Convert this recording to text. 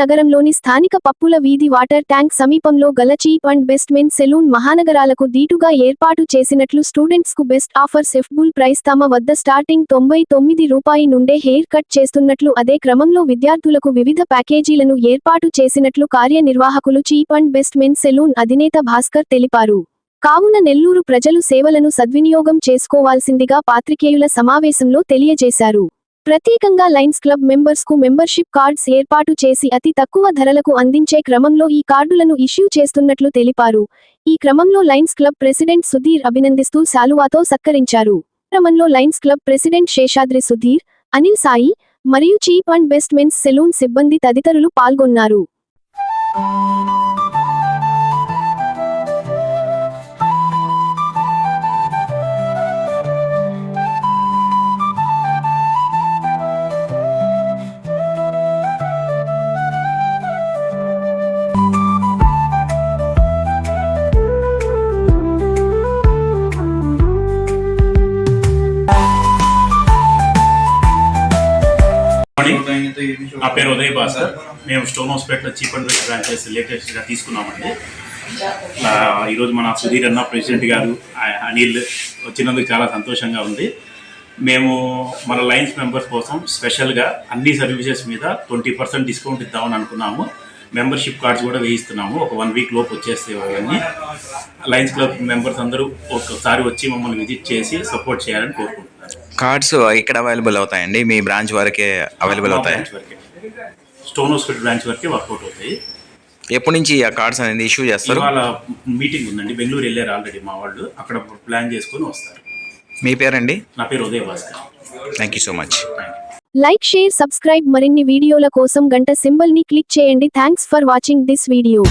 నగరంలోని స్థానిక పప్పుల వీధి వాటర్ ట్యాంక్ సమీపంలో గల cheap and best men salon మహానగరాలకు దీటుగా ఏర్పాటు చేసినట్లు స్టూడెంట్స్కు బెస్ట్ ఆఫర్ సెఫ్బుల్ ప్రైస్ తమ వద్ద స్టార్టింగ్ తొంభై తొమ్మిది రూపాయి నుండే హెయిర్ కట్ చేస్తున్నట్లు అదే క్రమంలో విద్యార్థులకు వివిధ ప్యాకేజీలను ఏర్పాటు చేసినట్లు కార్యనిర్వాహకులు cheap and best men salon అధినేత భాస్కర్ తెలిపారు. కావున నెల్లూరు ప్రజలు సేవలను సద్వినియోగం చేసుకోవాల్సిందిగా పాత్రికేయుల సమావేశంలో తెలియజేశారు. ప్రత్యేకంగా లయన్స్ క్లబ్ మెంబర్స్కు మెంబర్షిప్ కార్డ్స్ ఏర్పాటు చేసి అతి తక్కువ ధరలకు అందించే క్రమంలో ఈ కార్డులను ఇష్యూ చేస్తున్నట్లు తెలిపారు. ఈ క్రమంలో లయన్స్ క్లబ్ ప్రెసిడెంట్ సుధీర్ అభినందిస్తూ శాలువాతో సత్కరించారు. క్రమంలో Lions Club president Seshadri Sudheer Anil Sai మరియు cheap and best men's salon సిబ్బంది తదితరులు పాల్గొన్నారు. నా పేరు ఉదయ్ బాసర్ మేము Stone Hospital cheap and best branches లేటెస్ట్గా తీసుకున్నామండి. ఈరోజు మన సుధీర్ అన్న ప్రెసిడెంట్ గారు అనిల్ వచ్చినందుకు చాలా సంతోషంగా ఉంది. మేము మన లైన్స్ మెంబర్స్ కోసం స్పెషల్గా అన్ని సర్వీసెస్ మీద ట్వంటీ పర్సెంట్ డిస్కౌంట్ ఇద్దామని అనుకున్నాము. మెంబర్షిప్ కార్డ్స్ కూడా వేయిస్తున్నాము. ఒక వన్ వీక్ లోపు వచ్చేస్తే అవన్నీ లయన్స్ క్లబ్ మెంబర్స్ అందరూ ఒకసారి వచ్చి మమ్మల్ని విజిట్ చేసి సపోర్ట్ చేయాలని కోరుకుంటున్నాను కార్డ్స్ ఇక్కడ అవైలబుల్ అవుతాయండి? మీ బ్రాంచ్ వరకే అవైలబుల్ అవుతాయి? స్టోన్ హాస్పిటల్ బ్రాంచ్ వరకే వర్కౌట్ అవుతాయి. ఎప్పటి నుంచి ఆ కార్డ్స్ అనేది ఇష్యూ చేస్తారు? ఇవాళ మీటింగ్ ఉందండి. బెంగళూరు వెళ్ళారు ఆల్రెడీ మా వాళ్ళు. అక్కడ ప్లాన్ చేసుకొని వస్తారు. మీ పేరండి? నా పేరు Uday Bhaskar. Thank you so much like share subscribe మరిన్ని వీడియోల కోసం గంట సింబల్ని క్లిక్ చేయండి. Thanks for watching this video